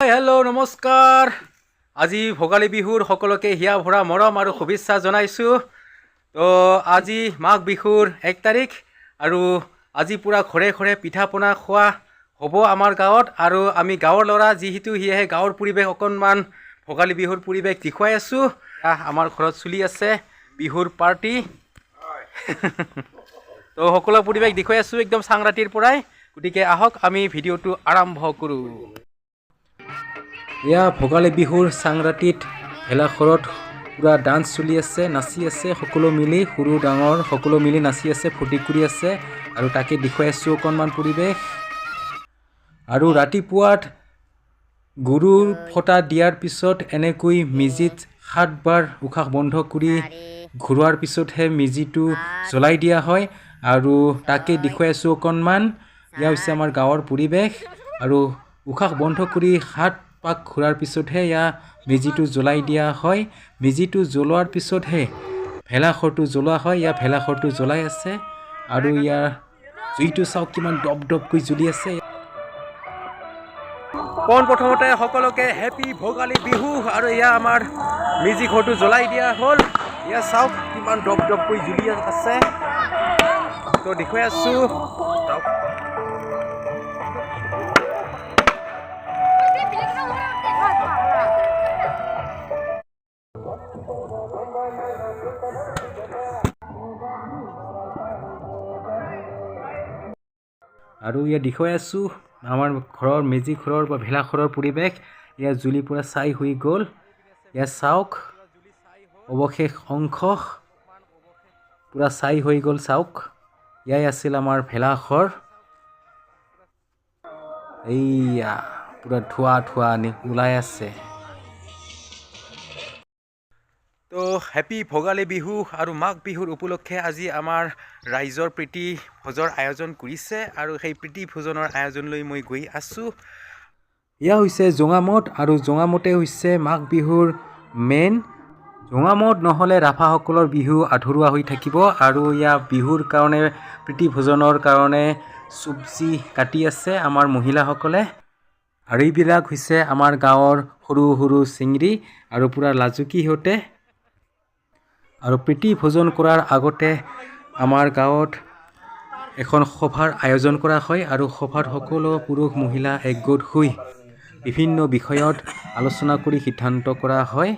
Hello নমস্কাৰ। আজি ভোগালী বিহুৰ সকলোকে হিয়া ভৰা মৰম আৰু শুভেচ্ছা জনাইছোঁ। তো আজি মাঘ বিহুৰ এক তাৰিখ আৰু আজি পূৰা ঘৰে ঘৰে পিঠা পনা খোৱা হ'ব আমাৰ গাঁৱত আৰু আমি গাঁৱৰ ল'ৰা যিহেতু সেয়েহে গাঁৱৰ পৰিৱেশ অকণমান ভোগালী বিহুৰ পৰিৱেশ দেখুৱাই আছোঁ। আমাৰ ঘৰত চলি আছে বিহুৰ পাৰ্টি। তো সকলো পৰিৱেশ দেখুৱাই আছোঁ একদম চাং ৰাতিৰ পৰাই। গতিকে আহক আমি ভিডিঅ'টো আৰম্ভ কৰোঁ। এয়া ভোগালী বিহুৰ চাংৰাতিত ভেলাঘৰত পূৰা ডান্স চলি আছে নাচি আছে সকলো মিলি সৰু ডাঙৰ সকলো মিলি নাচি আছে ফূৰ্তি কৰি আছে আৰু তাকে দেখুৱাই আছোঁ অকণমান পৰিৱেশ। আৰু ৰাতিপুৱাত গৰুৰ ফটা দিয়াৰ পিছত এনেকৈ মেজিত সাতবাৰ উশাহ বন্ধ কৰি ঘূৰোৱাৰ পিছতহে মেজিটো জ্বলাই দিয়া হয় আৰু তাকে দেখুৱাই আছোঁ অকণমান। এয়া হৈছে আমাৰ গাঁৱৰ পৰিৱেশ আৰু উশাহ বন্ধ কৰি সাত পাক ঘূৰাৰ পিছতহে এয়া মেজিটো জ্বলাই দিয়া হয়। মেজিটো জ্বলোৱাৰ পিছতহে ভেলাঘৰটো জ্বলোৱা হয়। ইয়াৰ ভেলাঘৰটো জ্বলাই আছে। আৰু ইয়াৰ জুইটো চাওক কিমান দপ দপকৈ জ্বলি আছে। পোন প্ৰথমতে সকলোকে হেপী ভোগালী বিহু আৰু এয়া আমাৰ মেজি ঘৰটো জ্বলাই দিয়া হ'ল। এয়া চাওক কিমান দপ দপকৈ জ্বলি আছে। তো দেখুৱাই আছোঁ। আৰু ইয়াত দেখুৱাই আছোঁ আমাৰ ঘৰৰ মেজি ঘৰৰ বা ভেলাঘৰৰ পৰিৱেশ। ইয়াত জুলি পূৰা ছাই হৈ গ'ল। ইয়াত চাওক অৱশেষ অংশ। পূৰা ছাই হৈ গ'ল চাওক। এয়াই আছিল আমাৰ ভেলাঘৰ এইয়া পূৰা ধোঁৱা ধোঁৱা ওলাই আছে। তো হেপী ভোগালী বিহু আৰু মাঘ বিহুৰ উপলক্ষে আজি আমাৰ ৰাইজৰ প্ৰীতি ভোজৰ আয়োজন কৰিছে আৰু সেই প্ৰীতি ভোজনৰ আয়োজনলৈ মই গৈ আছোঁ। এয়া হৈছে জোঙামঠ আৰু জোঙামঠে হৈছে মাঘ বিহুৰ মেইন। জোঙামঠ নহ'লে ৰাভাসকলৰ বিহু আধৰুৱা হৈ থাকিব আৰু ইয়াৰ বিহুৰ কাৰণে প্ৰীতি ভোজনৰ কাৰণে চব্জি কাটি আছে আমাৰ মহিলাসকলে। আৰু এইবিলাক হৈছে আমাৰ গাঁৱৰ সৰু সৰু চিঙৰি আৰু পূৰা লাজুকী সিহঁতে। আৰু প্ৰীতি ভোজন কৰাৰ আগতে আমাৰ গাঁৱত এখন সভাৰ আয়োজন কৰা হয় আৰু সভাত সকলো পুৰুষ মহিলা একগোট হৈ বিভিন্ন বিষয়ত আলোচনা কৰি সিদ্ধান্ত কৰা হয়।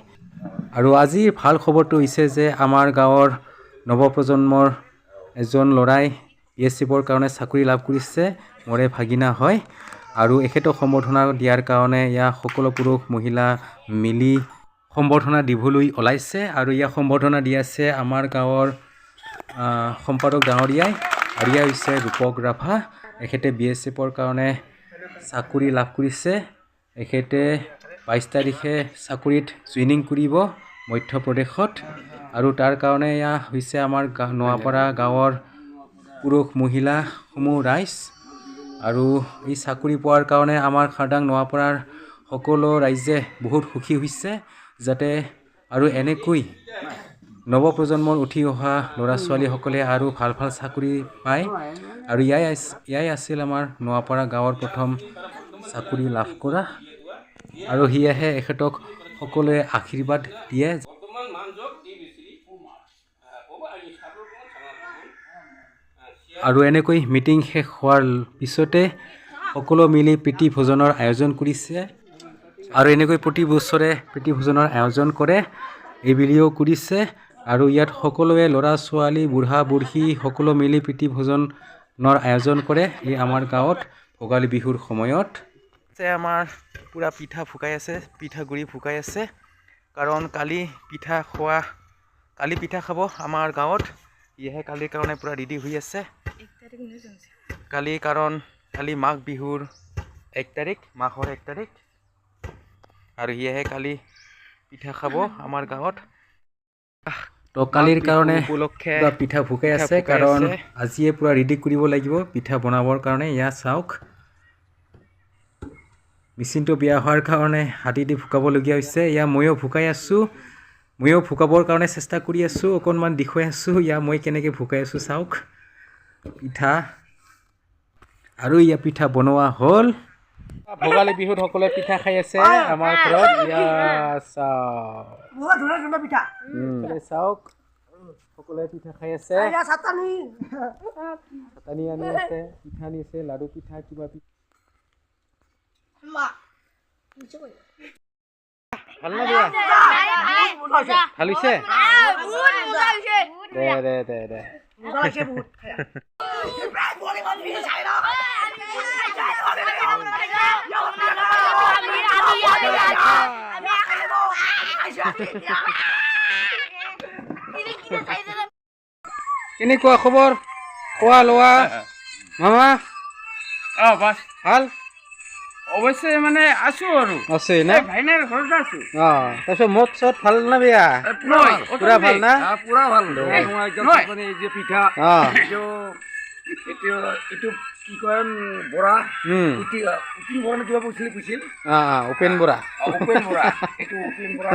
আৰু আজিৰ ভাল খবৰটো হৈছে যে আমাৰ গাঁৱৰ নৱপ্ৰজন্মৰ এজন ল'ৰাই বি এছ এফৰ কাৰণে চাকৰি লাভ কৰিছে মোৰে ভাগিনা হয়। আৰু এখেতক সম্বৰ্ধনা দিয়াৰ কাৰণে ইয়াৰ সকলো পুৰুষ মহিলা মিলি সম্বৰ্ধনা দিবলৈ ওলাইছে আৰু ইয়াক সম্বৰ্ধনা দি আছে আমাৰ গাঁৱৰ সম্পাদক ডাঙৰীয়াই আৰু ইয়াৰ হৈছে ৰূপক ৰাভা। এখেতে বি এছ এফৰ কাৰণে চাকৰি লাভ কৰিছে। এখেতে বাইছ তাৰিখে চাকৰিত জইনিং কৰিব মধ্যপ্ৰদেশত আৰু তাৰ কাৰণে এয়া হৈছে আমাৰ নোৱাপাৰা গাঁৱৰ পুৰুষ মহিলাসমূহ ৰাইজ। আৰু এই চাকৰি পোৱাৰ কাৰণে আমাৰ খাৰদাং নোৱাপাৰাৰ সকলো ৰাইজে বহুত সুখী হৈছে। যাতে আৰু এনেকৈ নৱপ্ৰজন্মৰ উঠি অহা ল'ৰা ছোৱালীসকলে আৰু ভাল ভাল চাকৰি পায়। আৰু ইয়াই ইয়াই আছিল আমাৰ নোৱাপাৰা গাঁৱৰ প্ৰথম চাকৰি লাভ কৰা। আৰু সেয়েহে এখেতক সকলোৱে আশীৰ্বাদ দিয়ে। আৰু এনেকৈ মিটিং শেষ হোৱাৰ পিছতে সকলো মিলি প্ৰীতি ভোজনৰ আয়োজন কৰিছে। আৰু এনেকৈ প্ৰতি বছৰে প্ৰীতি ভোজনৰ আয়োজন কৰে এইবুলিও কৰিছে। আৰু ইয়াত সকলোৱে ল'ৰা, ছোৱালী, বুঢ়া, বুঢ়ী, সকলো মিলি প্ৰীতি ভোজনৰ আয়োজন কৰে এই আমাৰ গাঁৱত ভোগালী বিহুৰ সময়ত। আমাৰ পূৰা পিঠা ফুকাই আছে পিঠাগুড়ি ফুকাই আছে। কাৰণ কালি পিঠা খোৱা, কালি পিঠা খাব আমাৰ গাঁৱত। ইয়েহে কালিৰ কাৰণে পূৰা ৰেডি হৈ আছে। কালি কাৰণ কালি মাঘ বিহুৰ এক তাৰিখ মাঘৰ এক তাৰিখ। আৰু সেয়েহে কালি পিঠা খাব আমাৰ গাঁৱত। তো কালিৰ কাৰণে উপলক্ষে পিঠা ভুকাই আছে কাৰণ আজিয়ে পূৰা ৰেডি কৰিব লাগিব পিঠা বনাবৰ কাৰণে। এয়া চাওক। মেচিনটো বেয়া হোৱাৰ কাৰণে হাতী দি ভুকাবলগীয়া হৈছে। এয়া ময়ো ভুকাই আছোঁ। ময়ো ভুকাবৰ কাৰণে চেষ্টা কৰি আছোঁ অকণমান দেখুৱাই আছোঁ। এয়া মই কেনেকৈ ভুকাই আছোঁ চাওক। পিঠা। আৰু ইয়াৰ পিঠা বনোৱা হ'ল। ভোগালী বিহুত সকলোৱে পিঠা খাই আছে আমাৰ ঘৰত। চাওক। সকলোৱে পিঠা খাই আছে। চাটনি। আনি আছে পিঠা আনিছে লাডু পিঠা কিবা পিঠা। ভালো না দিয়া? ভালো হৈছে দে দে দে। দে কেনেকুৱা খবৰ? খোৱা লোৱা। মামা? অ বাছ। ভালো? অৱশ্যে মানে আছো আৰু। আছে না? ভাইনাৰ ঘৰতে আছো। অ তাৰপিছত মদ চদ ভালো না বেয়া? নহয়, পুৰা ভালো না? পুৰা ভালো। মানে এই যে পিঠা অ। এইটো এইটো এইটো কি কয় বৰা। উটি বৰা নে কিবা কৈছিলে কৈছিল উপেন বৰা। উপেন বৰা। এইটো উপেন বৰা।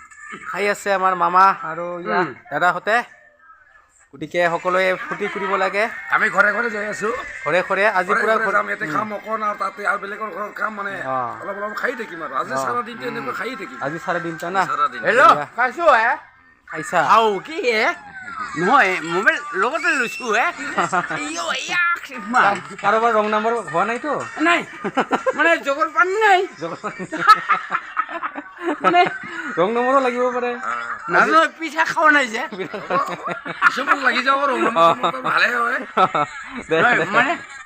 খাই আছে আমাৰ মামা আৰু ইয়া দাদাহঁতে। গতিকে সকলোৱে ফূৰ্তি কৰিব লাগে। আমি ঘৰে ঘৰে যাই আছো। ঘৰে ঘৰে আজি পুৰা ঘৰে যাম ইয়াতে খাম অকণ আৰু তাতে আৰু বেলেগৰ ঘৰত খাম মানে অ। অলপ অলপ খাই থাকিম আৰু। আজি। চাৰা দিনটো এনেকৈ খাই থাকিম। আজি চাৰে দিনটা না হেল্ল' খাইছো হে। খাইছা? আও কি হে? নহয় মোবাইল লগতে লৈছো হে। ইয়ো। কাৰোবাৰ ৰং নাম্বাৰ হোৱা নাইতো? নাই। মানে জগৰ পানী নাই। মানে ৰং নম্বৰো লাগিব পাৰে। নাজানো পিঠা খোৱা নাই যে। কিছুমান লাগি যাব আৰু ভালে হয়। মানে